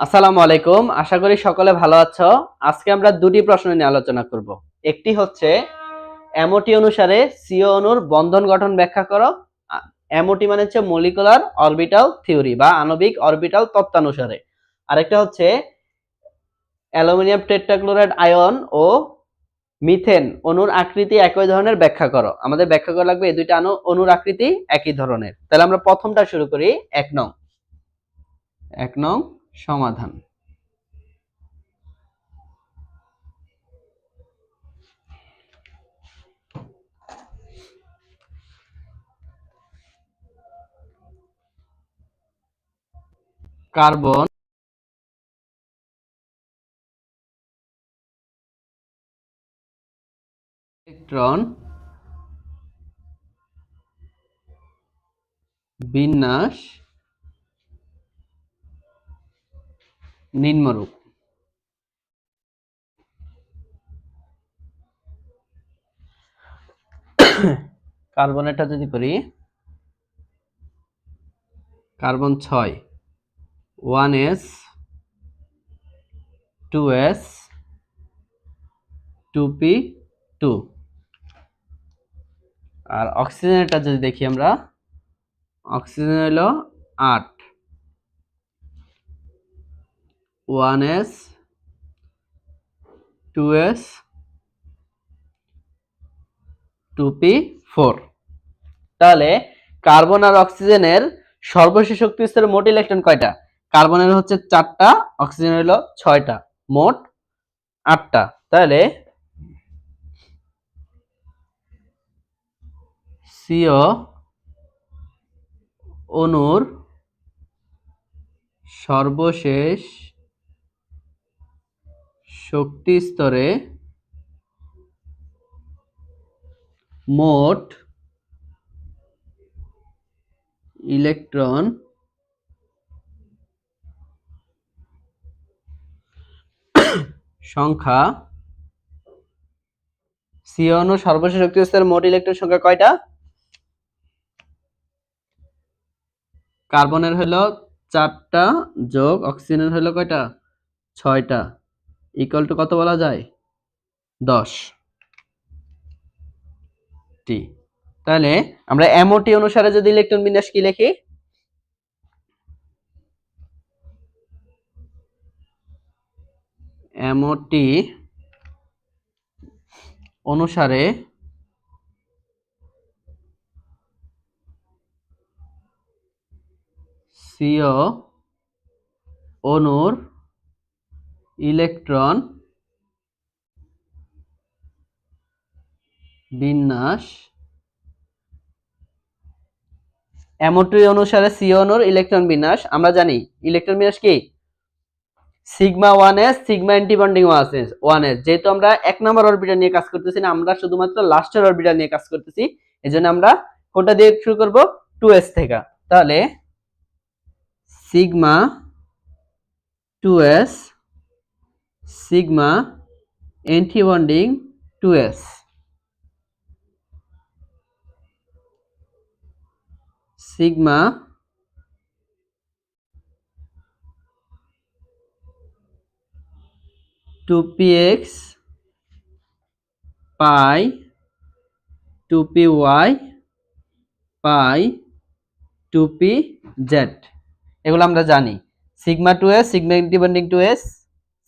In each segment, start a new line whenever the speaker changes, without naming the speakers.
আসসালামু আলাইকুম। আশা করি সকলে ভালো আছো। আজকে আমরা দুটি প্রশ্ন নিয়ে আলোচনা করব। একটি হচ্ছে এমওটি অনুসারে সিও অণুর বন্ধন গঠন ব্যাখ্যা করো। এমওটি মানে হচ্ছে মলিকুলার অরবিটাল থিওরি বা আণবিক অরবিটাল তত্ত্বানুসারে। আরেকটা হচ্ছে, অ্যালুমিনিয়াম টেট্রাক্লোরাইড আয়ন ও মিথেন অণুর আকৃতি একই ধরনের ব্যাখ্যা করো। আমাদের ব্যাখ্যা করা লাগবে, এই দুইটা অণু অণুর আকৃতি একই ধরনের। তাহলে আমরা প্রথমটা শুরু করি, এক নং। এক নং। সমাধান। কার্বন ইলেকট্রন বিন্যাস নিম্নরূপ। কার্বনেরটা যদি করি, কার্বন ছয়, one S, two S, two P, two. আর অক্সিজেনেরটা যদি দেখি আমরা, অক্সিজেন হলো আট। One S, two S, two P four. তাহলে কার্বন আর অক্সিজেনের সর্বশেষ শক্তি স্তরের মোট ইলেকট্রন কয়টা? কার্বনের হচ্ছে চারটা অক্সিজেনের হলো ছয়টা, মোট আটটা। তাহলে সিও অনুর সর্বশেষ শক্তি স্তরে মোট ইলেকট্রন সংখ্যা সিওন সর্বশেষ শক্তি স্তরের মোট ইলেকট্রন সংখ্যা কয়টা? কার্বনের হলো চারটা যোগ অক্সিজেনের হলো কয়টা? ছয়টা। ইকুয়াল টু কত বলা যায়? দশ। টি তাহলে আমরা এমওটি অনুসারে যদি ইলেকট্রন বিন্যাস কি লিখি? এমওটি অনুসারে সিও অণুর ইলেকট্রন বিন্যাস এমওটি অনুসারে সিও অণুর ইলেকট্রন বিন্যাস। আমরা জানি, ইলেকট্রন বিন্যাস কি? Sigma one S, sigma antibonding one S যেহেতু আমরা এক নম্বর অরবিটাল নিয়ে কাজ করতেছি না, আমরা শুধুমাত্র লাস্টের অরবিটাল নিয়ে কাজ করতেছি এই জন্য আমরা কোনটা দিয়ে শুরু করব? টু এস থেকে। তাহলে sigma two S sigma antibonding two S sigma two P X pi two P Y pi two P Z এগুলো আমরা জানি। Sigma two S sigma ইন্ডিপেন্ডিং two S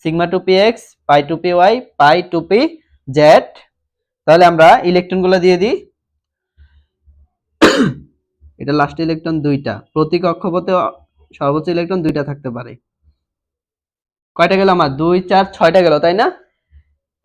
sigma two P X pi two P Y pi two P Z তাহলে আমরা ইলেকট্রনগুলো দিয়ে দিই। এটা last electron দুইটা। প্রতি কক্ষপথে সর্বোচ্চ ইলেকট্রন দুইটা থাকতে পারে। কয়টা গেল আমার? দুই, চার, ছয়টা গেল, তাই না?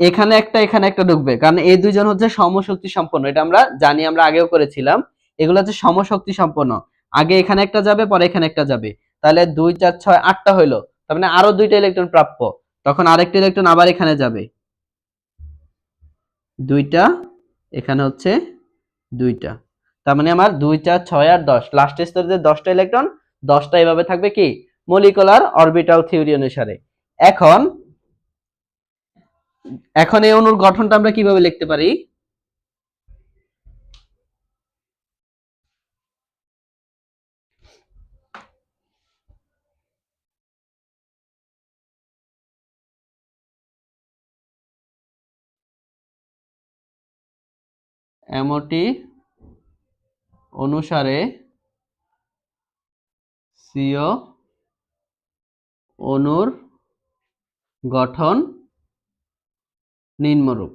এখানে একটা এখানে একটা ঢুকবে। কারণ এই দুইজন হচ্ছে সমশক্তি সম্পন্ন। এটা আমরা জানি, আমরা আগেও করেছিলাম। এগুলো হচ্ছে সমশক্তি সম্পন্ন। আগে এখানে একটা যাবে, পরে এখানে একটা যাবে। তাহলে দুই, চার, ছয়, আটটা হইল। তার মানে আরও দুইটা ইলেকট্রন প্রাপ্য। তখন আরেকটা ইলেকট্রন আবার এখানে যাবে। দুইটা, এখানে হচ্ছে দুইটা। তার মানে আমার দুইটা ছয় আর দশ। লাস্ট স্তরে যে দশটা ইলেকট্রন দশটা এভাবে থাকবে কি? মলিকুলার অরবিটাল থিওরি অনুসারে। এখন এখন এই অনুর গঠনটা আমরা কীভাবে লিখতে পারি? এমটি অনুসারে সিও অনুর গঠন নিম্নরূপ।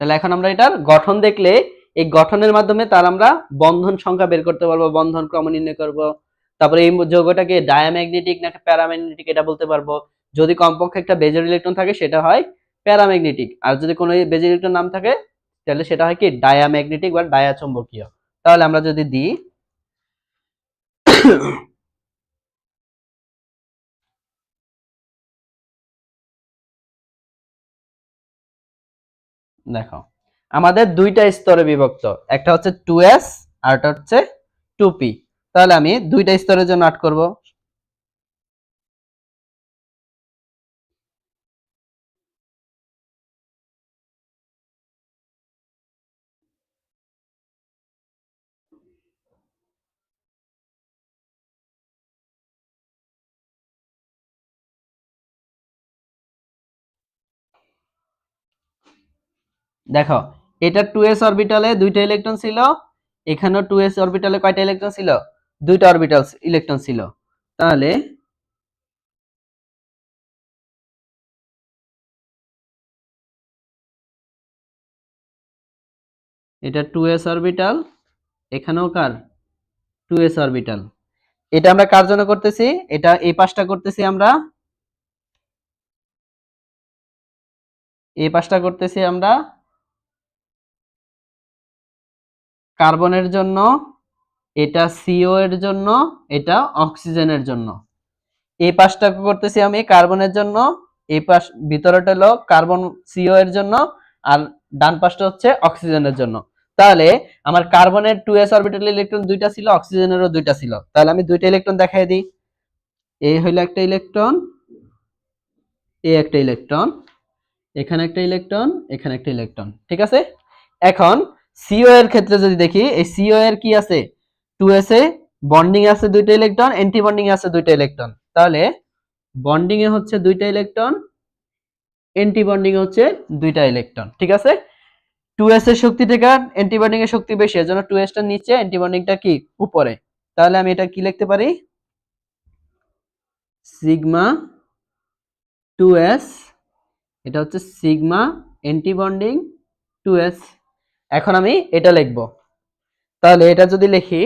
তাহলে এখন আমরা এটার গঠন দেখলে এই গঠনের মাধ্যমে তার আমরা বন্ধন সংখ্যা বের করতে পারব, বন্ধন ক্রম নির্ণয় করব, তারপরে এই যৌগটাকে ডায়াম্যাগনেটিক নাকি প্যারাম্যাগনেটিক এটা বলতে পারব। যদি কমপক্ষে একটা বেজের ইলেকট্রন থাকে সেটা হয় প্যারাম্যাগনেটিক। আর যদি কোনো বেজের নাম থাকে, তাহলে সেটা হয় কি? ডায়াম্যাগনেটিক বা ডায়াচুম্বকীয়। তাহলে আমরা যদি দিই, দেখো, আমাদের দুইটা স্তরে বিভক্ত। একটা হচ্ছে টু এস আর একটা হচ্ছে টু তাহলে আমি দুইটা স্তরের জন্য আট করব। দেখো, এটা টু এস অরবিটালে দুইটা ইলেকট্রন ছিল, এখানেও টু এস অরবিটালে কয়টা ইলেকট্রন ছিল? দুইটা অরবিটাল ইলেকট্রন ছিল। তাহলে, এটা টু এস অরবিটাল এখানেও কার? টু এস অরবিটাল এটা আমরা কার জন্য করতেছি? এটা এই পাশটা করতেছি আমরা। এই পাশটা করতেছি আমরা কার্বনের জন্য, এটা সিও এর জন্য, এটা অক্সিজেনের জন্য। এই পাশটা করতেছি আমি? কার্বনের জন্য এই পাশ ভিতরটা হলো কার্বন সিও এর জন্য, আর ডান পাশটা হচ্ছে অক্সিজেনের জন্য। তাহলে আমার কার্বনের টু এস অরবিটাল ইলেকট্রন দুইটা ছিল, অক্সিজেনেরও দুইটা ছিল। তাহলে আমি দুইটা ইলেকট্রন দেখাই দিই। এই হইল একটা ইলেকট্রন এই একটা ইলেকট্রন এখানে একটা ইলেকট্রন এখানে একটা ইলেকট্রন ঠিক আছে? এখন সিও এর ক্ষেত্রে যদি দেখি, এই সিও এর কি আছে? টু এস এ বন্ডিং আছে দুইটা ইলেকট্রন অ্যান্টি বন্ডিং আছে দুইটা ইলেকট্রন তাহলে বন্ডিং এ হচ্ছে দুইটা ইলেকট্রন অ্যান্টি বন্ডিং হচ্ছে দুইটা ইলেকট্রন ঠিক আছে? টু এস এর শক্তি থেকে অ্যান্টি বন্ডিং এর শক্তি বেশি, এজন্য টু এস টা নিচে অ্যান্টি বন্ডিংটা কি? উপরে। তাহলে আমি এটা কি লিখতে পারি? সিগমা টু এস এটা হচ্ছে sigma antibonding two S এখন আমি এটা লিখব। তাহলে এটা যদি লিখি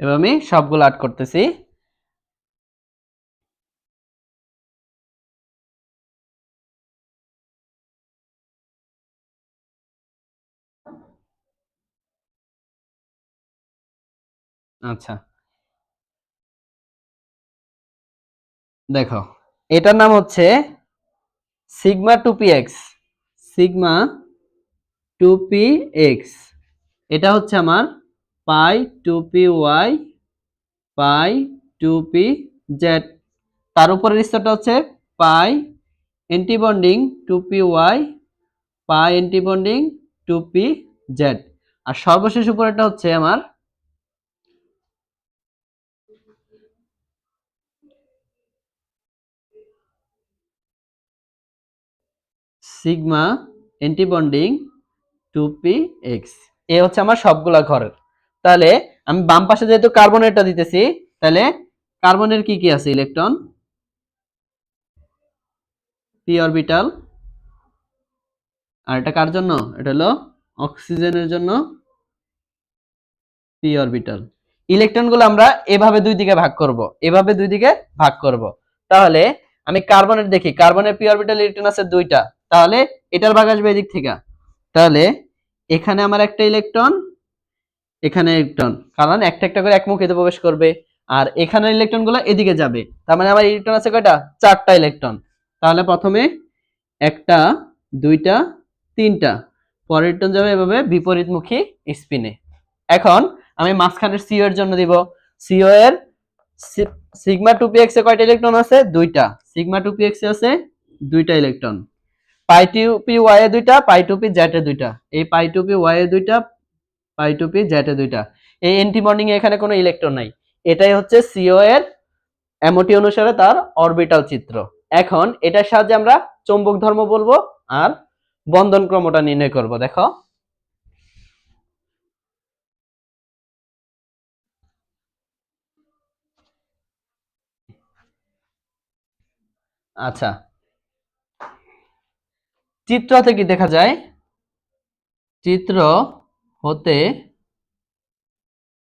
এবার আমি সবগুলো আট করতেছি। আচ্ছা। দেখো, এটার নাম হচ্ছে sigma two P X sigma two P X এটা হচ্ছে আমার pi two P Y, pi two P Z. তার উপরের স্তরটা হচ্ছে pi antibonding two P Y, pi antibonding two P Z. আর সর্বশেষ উপরেরটা হচ্ছে আমার sigma antibonding two P X. এ হচ্ছে আমার সবগুলা ঘরের। তাহলে আমি বাম পাশে যেহেতু কার্বনেরটা দিতেছি, তাহলে কার্বনের কি কি আছে, ইলেকট্রন? পি অরবিটাল আর এটা কার জন্য? এটা হলো অক্সিজেনের জন্য পি অরবিটাল ইলেকট্রনগুলো আমরা এভাবে দুই দিকে ভাগ করব, এভাবে দুই দিকে ভাগ করব। তাহলে আমি কার্বনের দেখি, কার্বনের পি অরবিটাল ইলেকট্রন আছে দুইটা। তাহলে এটার ভাগ আসবে এদিক থেকে। তাহলে এখানে আমার একটা ইলেকট্রন এখানে ইলেকট্রন কারণ একটা একটা করে এক মুখে প্রবেশ করবে, আর এখানের ইলেকট্রনগুলো এদিকে যাবে। তার মানে আমার ইলেকট্রন আছে কয়টা? চারটা ইলেকট্রন তাহলে প্রথমে একটা, দুইটা, তিনটা। পরের ইলেকট্রন যাবে এভাবে বিপরীতমুখী স্পিনে এখন আমি মাঝখানের সিও এর জন্য দিব। সিও এর সিগমা টু পি এক্স এ কয়টা ইলেকট্রন আছে? দুইটা। সিগমা টু পি এক্স আছে দুইটা electron pi two P Y এ দুইটা পাই টু পি জেড এ দুইটা। এই পাই টু পি ওয়াই এ দুইটা পাই টু পি এ দুইটা। এই এন্টি বন্ডিং এখানে কোনো ইলেকট্রন নাই। এটাই হচ্ছে সিও এর এমওটি অনুসারে তার অরবিটাল চিত্র। এখন এটার সাহায্যে আমরা চৌম্বক ধর্ম বলব আর বন্ধন ক্রমটা নির্ণয় করব, দেখো। আচ্ছা। চিত্র হতে কি দেখা যায়, চিত্র হতে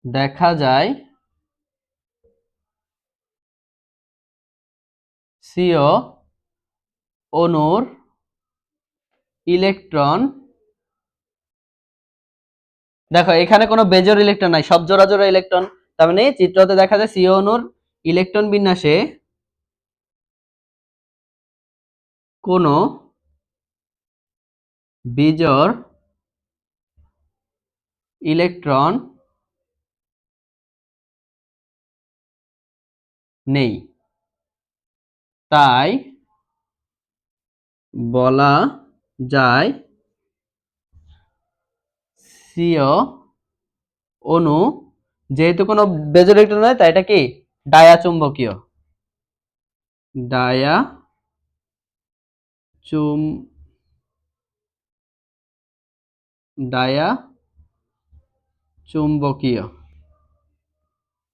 দেখা যায় সিও অণুর ইলেকট্রন। দেখো, এখানে কোনো বেজোর ইলেকট্রন নাই, সব জোড়া জোড়া ইলেকট্রন। তার মানে চিত্রতে দেখা যায় সিও অণুর ইলেকট্রন বিন্যাসে কোনো বিজোড় ইলেকট্রন নেই। তাই বলা যায় সিও অণু, যেহেতু কোনো বেজোর ইলেকট্রন নয়, তাই এটা কি? ডায়া চুম্বকীয় ডায়া চুম ডায়া চুম্বকীয়।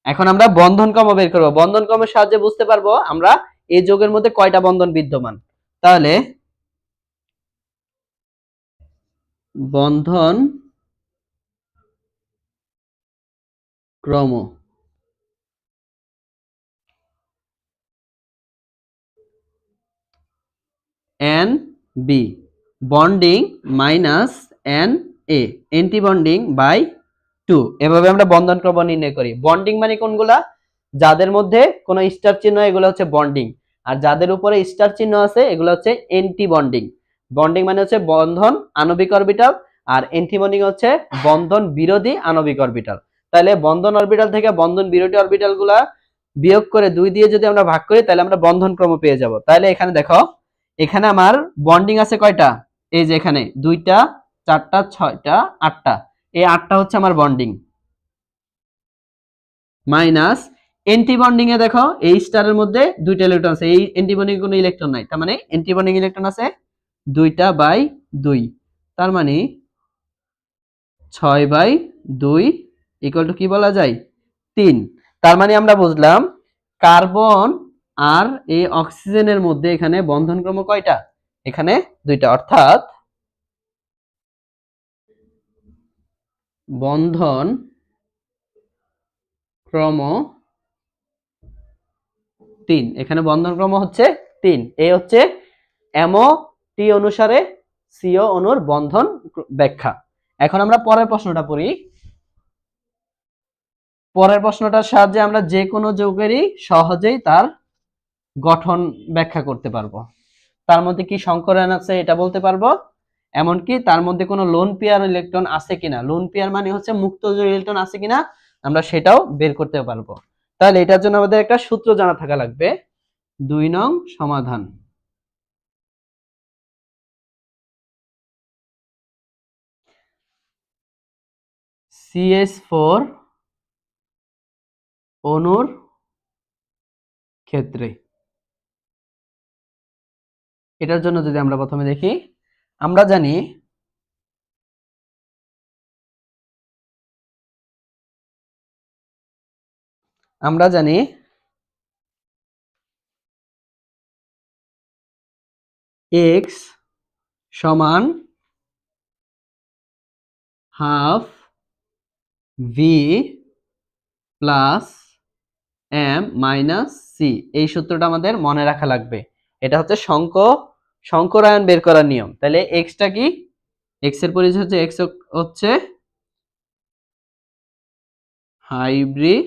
এখন আমরা বন্ধন ক্রম বের করব। বন্ধন কমের সাহায্যে বুঝতে পারব আমরা এই যোগের মধ্যে কয়টা বন্ধন বিদ্যমান। তাহলে বন্ধন ক্রম। N B. Bonding minus N A. Antibonding by two এভাবে আমরা বন্ধন ক্রম নির্ণয় করি। বন্ডিং মানে কোনগুলা? যাদের মধ্যে কোনো স্টার চিহ্ন, এগুলো হচ্ছে বন্ডিং আর যাদের উপরে স্টার চিহ্ন আছে, এগুলো হচ্ছে এন্টি বন্ডিং বন্ডিং মানে হচ্ছে বন্ধন আণবিক অরবিটাল আর এন্টি বন্ডিং হচ্ছে বন্ধন বিরোধী আণবিক অরবিটাল তাহলে বন্ধন অরবিটাল থেকে বন্ধন বিরোধী অরবিটালগুলা বিয়োগ করে দুই দিয়ে যদি আমরা ভাগ করি তাহলে আমরা বন্ধন ক্রম পেয়ে যাব। তাহলে এখানে দেখো, এখানে আমার বন্ডিং আছে কয়টা? এই যে এখানে দুইটা, চারটা, ছয়টা, আটটা। এই আটটা হচ্ছে আমার বন্ডিং মাইনাস এন্টি বন্ডিং এ দেখো, এই স্টারের মধ্যে দুইটা ইলেকট্রন আছে। এই এন্টি বন্ডিং কোনো ইলেকট্রন নাই। তার মানে এন্টি বন্ডিং ইলেকট্রন আছে দুইটা বাই দুই। তার মানে ছয় বাই দুই ইকুয়াল টু কি বলা যায়? তিন। তার মানে আমরা বুঝলাম কার্বন আর এই অক্সিজেনের মধ্যে এখানে বন্ধন ক্রম কয়টা? এখানে দুইটা। অর্থাৎ বন্ধন ক্রম তিন। এখানে বন্ধন ক্রম হচ্ছে তিন। এই হচ্ছে এমও টি অনুসারে সিও অনুর বন্ধন ব্যাখ্যা। এখন আমরা পরের প্রশ্নটা পড়ি। পরের প্রশ্নটার সাহায্যে আমরা যে কোনো যৌগেরই সহজেই তার গঠন ব্যাখ্যা করতে পারব। তার মধ্যে কি সংকরায়ন আছে এটা বলতে পারব? এমনকি তার মধ্যে কোনো লোন পেয়ার ইলেকট্রন আছে কিনা? লোন পেয়ার মানে হচ্ছে মুক্ত ইলেকট্রন আছে কিনা, আমরা সেটাও বের করতে পারব। তাহলে এটার জন্য আমাদের একটা সূত্র জানা থাকা লাগবে। দুই নং সমাধান। সিএস ফোর অনুর ক্ষেত্রে। এটার জন্য যদি আমরা প্রথমে দেখি আমরা জানি আমরা জানি এক্স সমান half V plus M minus C এই সূত্রটা আমাদের মনে রাখা লাগবে। এটা হচ্ছে শঙ্ক শঙ্করায়ন বের করার নিয়ম। তাহলে এক্সটা কি? এক্সের পরিচয় হচ্ছে এক্স হচ্ছে হাইব্রিড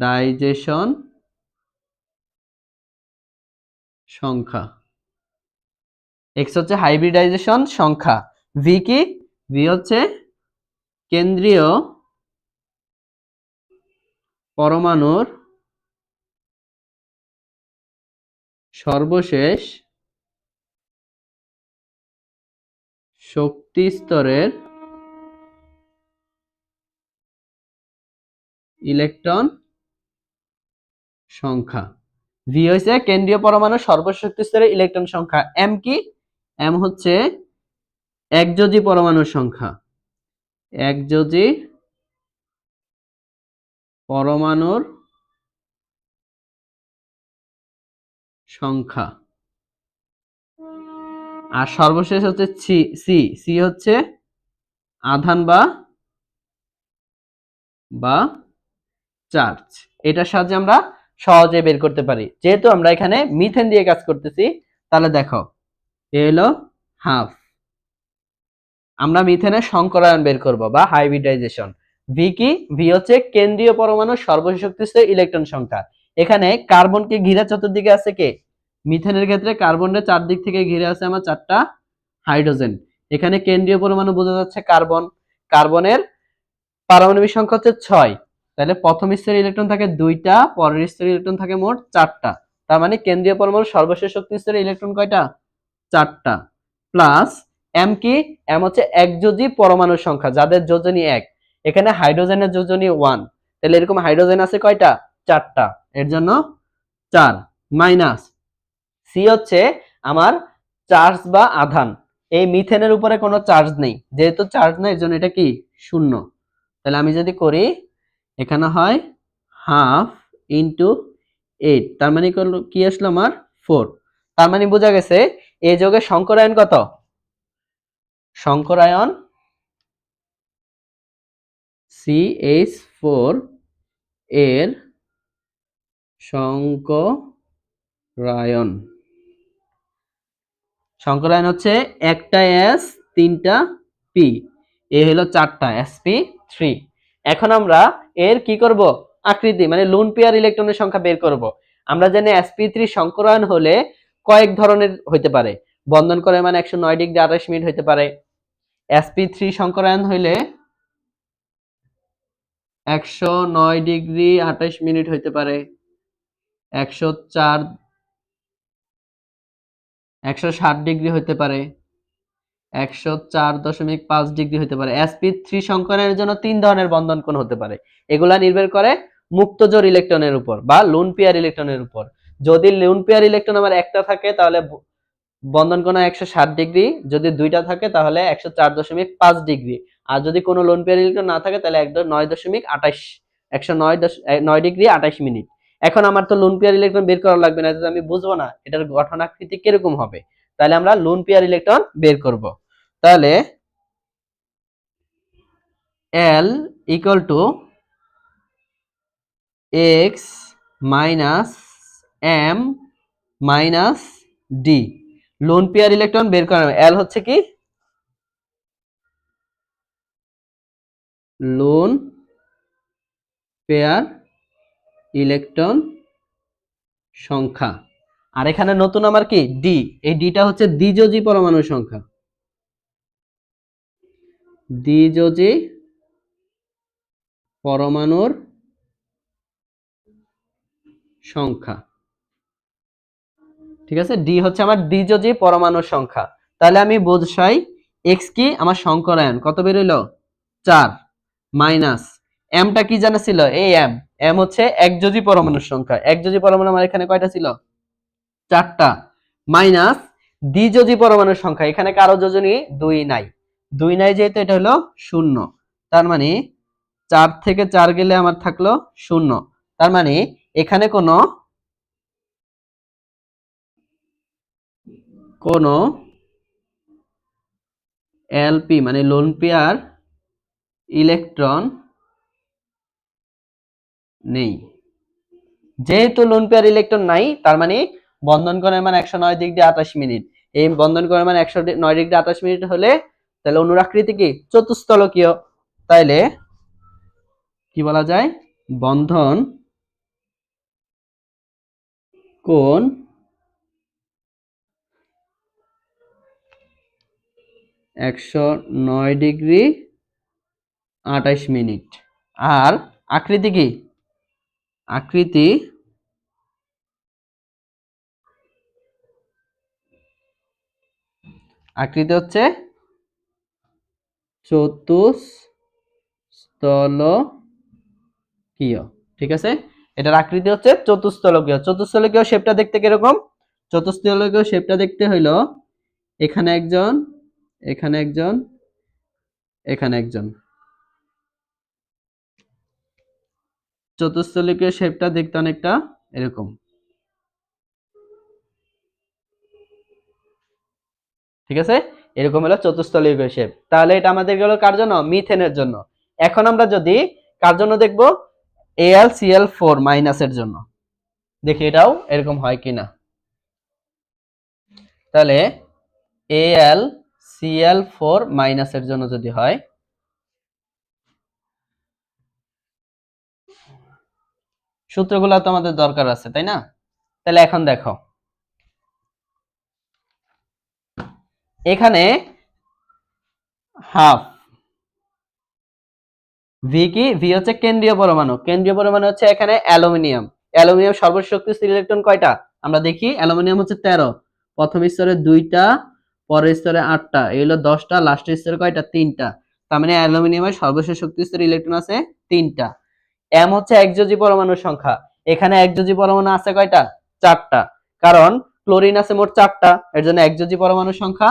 ডাইজেশন সংখ্যা। এক্স হচ্ছে হাইব্রিডাইজেশন সংখ্যা। ভি কি? ভি হচ্ছে কেন্দ্রীয় পরমাণুর সর্বশেষ শক্তি স্তরের ইলেকট্রন সংখ্যা। ভি হয়েছে কেন্দ্রীয় পরমাণু সর্বশক্তি স্তরের ইলেকট্রন সংখ্যা। এম কি? এম হচ্ছে একযোজি পরমাণুর সংখ্যা। একযোজি পরমাণুর সংখ্যা। আর সর্বশেষ হচ্ছে সি। সি হচ্ছে আধান বা বা চার্জ। এটার সাহায্যে আমরা সহজে বের করতে পারি। যেহেতু আমরা এখানে মিথেন দিয়ে কাজ করতেছি, তাহলে দেখো, এ হলো হাফ। আমরা মিথেনের সংকরায়ন বের করব বা হাইব্রিডাইজেশন। ভি কি? ভি হচ্ছে কেন্দ্রীয় পরমাণু সর্বশক্তিস্থ ইলেকট্রন সংখ্যা। এখানে কার্বনকে ঘিরে চতুর্দিকে আছে কে? মিথেনের ক্ষেত্রে কার্বনের চারদিক থেকে ঘিরে আছে আমার চারটা হাইড্রোজেন এখানে কেন্দ্রীয় পরমাণু বোঝা যাচ্ছে কার্বন কার্বনের পারমাণবিক সংখ্যা হচ্ছে ছয়। তাহলে প্রথম স্তরের ইলেকট্রন থাকে দুইটা, পরের স্তরের ইলেকট্রন থাকে মোট চারটা। তার মানে কেন্দ্রীয় পরমাণু সর্বশেষ শক্তি স্তরের ইলেকট্রন কয়টা? চারটা। প্লাস এম কি? এম হচ্ছে একযোজি পরমাণুর সংখ্যা, যাদের যোজনী এক। এখানে হাইড্রোজেনের যোজনী ওয়ান তাহলে এরকম হাইড্রোজেন আছে কয়টা? চারটা। এর জন্য চার। মাইনাস সি হচ্ছে আমার চার্জ বা আধান। এই মিথেনের উপরে কোনো চার্জ নেই। যেহেতু চার্জ নেই জন্য এটা কি? শূন্য। তাহলে আমি যদি করি, এখানে হয় হাফ ইন্টু এইট তার মানে কি আসলো আমার? ফোর তার মানে বোঝা গেছে এই যোগে শঙ্করায়ন কত? শঙ্করায়ন সি এইচ ফোর এর সংকরায়ন। সংকরায়ন হচ্ছে একটা এস, তিনটা পি। এ হলো চারটা এসপি থ্রি এখন আমরা এর কি করব? আকৃতি মানে লোন পেয়ার ইলেকট্রনের সংখ্যা বের করব। আমরা জানি এসপি থ্রি সংকরায়ন হলে কয়েক ধরনের হইতে পারে। বন্ধন করে মানে একশো নয় ডিগ্রি আঠাশ মিনিট হইতে পারে। এসপি থ্রি সংকরায়ন হইলে একশো নয় ডিগ্রি আঠাশ মিনিট হইতে পারে। একশো চার একশো ষাট ডিগ্রি হইতে পারে, একশো চার দশমিক পাঁচ ডিগ্রি হতে পারে এসপি থ্রি সংকরণের জন্য তিন ধরনের বন্ধন কোণ হতে পারে। এগুলা নির্ভর করে মুক্তজোর ইলেকট্রনের উপর বা লোন পেয়ার ইলেকট্রনের উপর। যদি লোন পেয়ার ইলেকট্রন আমার একটা থাকে, তাহলে বন্ধন কোণ একশো ষাট ডিগ্রি। যদি দুইটা থাকে, তাহলে একশো চার দশমিক পাঁচ ডিগ্রি। আর যদি কোনো লোন পেয়ার ইলেকট্রন না থাকে, তাহলে একদম নয় দশমিক আঠাশ, একশো নয় দশ নয় ডিগ্রি আঠাশ মিনিট। এখন আমার তো লোন পেয়ার ইলেকট্রন বের করা লাগবে না আমি বুঝব না, এটার গঠনাকৃতি কীরকম হবে? তাহলে আমরা লোন পেয়ার ইলেকট্রন বের করব। তাহলে L equal to X minus M minus D lone pair electron বের করা এল হচ্ছে কি? লোন পেয়ার ইলেকট্রন সংখ্যা। আর এখানে নতুন আমার কি? ডি এই ডিটা হচ্ছে দ্বিযোজী পরমাণুর সংখ্যা। দ্বিযোজী পরমাণুর সংখ্যা। ঠিক আছে? ডি হচ্ছে আমার দ্বিযোজী পরমাণুর সংখ্যা। তাহলে আমি বোঝাই এক্স কি? আমার সংকরায়ন কত বেরোলো চার। মাইনাস। এমটা কি জানা ছিল? এই এম এম হচ্ছে একযোজী পরমাণুর সংখ্যা। একযোজী পরমাণু আমার এখানে কয়টা ছিল? চারটা। মাইনাস দ্বিযোজী পরমাণুর সংখ্যা। এখানে কারও যোজনী দুই নাই। দুই নাই যেহেতু এটা হলো শূন্য। তার মানে চার থেকে চার গেলে আমার থাকল শূন্য। তার মানে এখানে কোনো কোনো এলপি মানে লোন পেয়ার ইলেকট্রন নেই। যেহেতু লোন পেয়ার ইলেকট্রন নাই, তার মানে বন্ধন করার মান একশো নয় ডিগ্রি আঠাশ মিনিট। এই বন্ধন করার মান একশো নয় ডিগ্রি আঠাশ মিনিট হলে তাহলে অনুরাকৃতি কি? চতুস্থলকীয় তাইলে কি বলা যায়? বন্ধন কোন একশো নয় ডিগ্রি আঠাইশ মিনিট। আর আকৃতি কি? আকৃতি আকৃতি হচ্ছে চতুস্তলকীয় ঠিক আছে? এটার আকৃতি হচ্ছে চতুস্তলকীয় চতুস্তলকীয় শেপটা দেখতে কীরকম? চতুস্তলকীয় শেপটা দেখতে হইল এখানে একজন এখানে একজন এখানে একজন। চতুস্তলিকের শেপটা দেখতে অনেকটা এরকম। ঠিক আছে? এরকম হলো চতুস্তলিক শেপ তাহলে এটা আমাদের গেল কার জন্য? মিথেনের জন্য। এখন আমরা যদি কার জন্য দেখব? এল সিএল ফোর মাইনাসের জন্য। দেখি এটাও এরকম হয় কিনা। তাহলে এল সিএল ফোর মাইনাসের জন্য যদি হয় সূত্রগুলো তো আমাদের দরকার আছে, তাই না? তাহলে এখন দেখো। এখানে হাফ ভি কি? ভি হচ্ছে কেন্দ্রীয় পরমাণু। কেন্দ্রীয় পরমাণু হচ্ছে এখানে অ্যালুমিনিয়াম। অ্যালুমিনিয়াম সর্বশক্তিশালী ইলেকট্রন কয়টা? আমরা দেখি, অ্যালুমিনিয়াম হচ্ছে তেরো। প্রথম স্তরে দুইটা, পরের স্তরে আটটা। এই হলো দশটা, লাস্টের স্তরে কয়টা? তিনটা। তার মানে অ্যালুমিনিয়ামের সর্বশেষ শক্তিস্তরে ইলেকট্রন আছে তিনটা। এম হচ্ছে একযোজি পরমাণুর সংখ্যা। এখানে একযোজি পরমাণু আছে কয়টা? চারটা। কারণ ক্লোরিন আছে মোট চারটা, এর জন্য একযোজি পরমাণুর সংখ্যা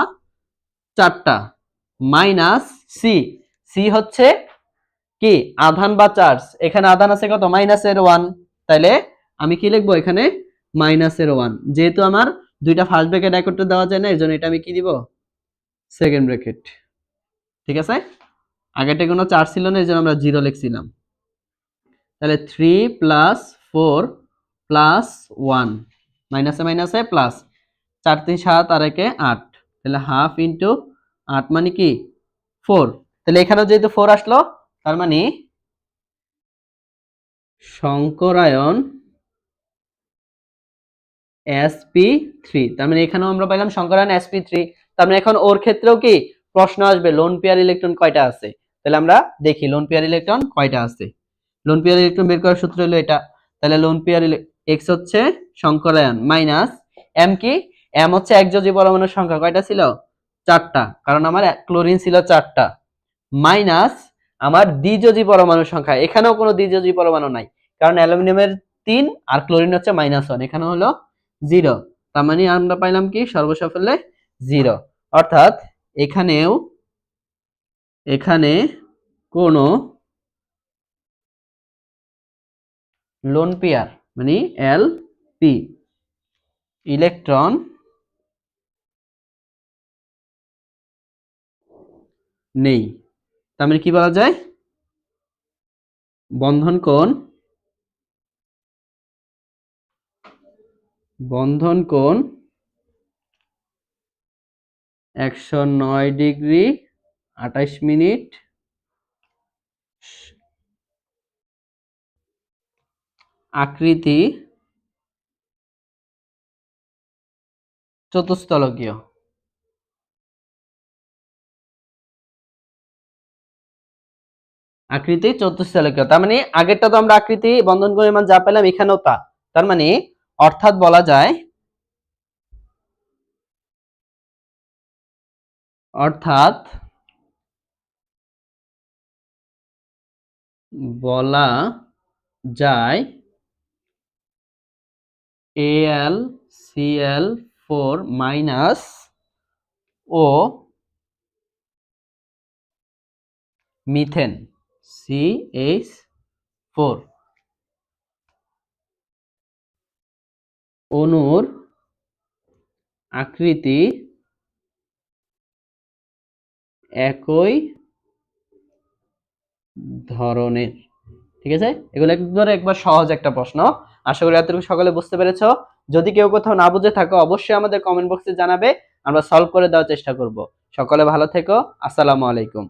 চারটা। মাইনাস সি সি হচ্ছে কি? আধান বা চার্জ। এখানে আধান আছে কত? মাইনাসের ওয়ান। তাইলে আমি কি লিখব এখানে? মাইনাসের ওয়ান। যেহেতু আমার দুইটা ফার্স্ট ব্র্যাকেট এক করতে দেওয়া যায় না, এর জন্য এটা আমি কি দিব? সেকেন্ড ব্র্যাকেট ঠিক আছে? আগেটা কোনো চার্জ ছিল না, এর জন্য আমরা জিরো লিখছিলাম। তাহলে three plus four plus one মাইনাসে মাইনাসে প্লাস চার তিন সাত আর একে আট। তাহলে হাফ ইন্টু আট মানে কি? ফোর তাহলে এখানেও যেহেতু ফোর আসলো, তার মানে শঙ্করায়ন এসপি থ্রি তার মানে এখানেও আমরা পাইলাম শঙ্করায়ন এসপি থ্রি তার মানে এখন ওর ক্ষেত্রেও কি? প্রশ্ন আসবে লোন পেয়ার ইলেকট্রন কয়টা আছে? তাহলে আমরা দেখি লোন পেয়ার ইলেকট্রন কয়টা আছে? লোন পেয়ার ইলেকট্রন বের করার সূত্র হলো এটা। তাহলে লোন পেয়ার এক্স হচ্ছে শঙ্করায়ন মাইনাস এম কি? এম হচ্ছে একযোজি পরমাণুর সংখ্যা। কয়টা ছিল? চারটা। কারণ আমার ক্লোরিন ছিল চারটা। মাইনাস আমার দ্বিযোজি পরমাণুর সংখ্যা। এখানেও কোনো দ্বিযোজি পরমাণু নাই। কারণ অ্যালুমিনিয়ামের তিন আর ক্লোরিন হচ্ছে মাইনাস ওয়ান এখানে হলো জিরো তার মানে আমরা পাইলাম কি? সর্বসাফল্যে জিরো অর্থাৎ এখানেও এখানে কোনো লোন পেয়ার মানে এল পি ইলেকট্রন নেই। তার মানে কি বলা যায়? বন্ধন কোণ বন্ধন কোণ একশো নয় ডিগ্রি আঠাইশ মিনিট আকৃতি চতুস্তলকীয় আকৃতি চতুস্তলকীয় তার মানে আগেরটা তো আমরা আকৃতি, বন্ধন করে মান যা পেলাম এখানেও তা। তার মানে অর্থাৎ বলা যায় অর্থাৎ বলা যায় এল সিএল ফোর মাইনাস ও মিথেন সি এইচ ফোর অণুর আকৃতি একই ধরনের। ঠিক আছে? এগুলো একবার একবার সহজ একটা প্রশ্ন। আশা করি এতটুকু সকালে বুঝতে পেরেছ। যদি কেউ কোথাও না বুঝে থাকো, অবশ্যই আমাদের কমেন্ট বক্সে জানাবে। আমরা সলভ করে দেওয়ার চেষ্টা করব। সকলে ভালো থেকো। আসসালামু আলাইকুম।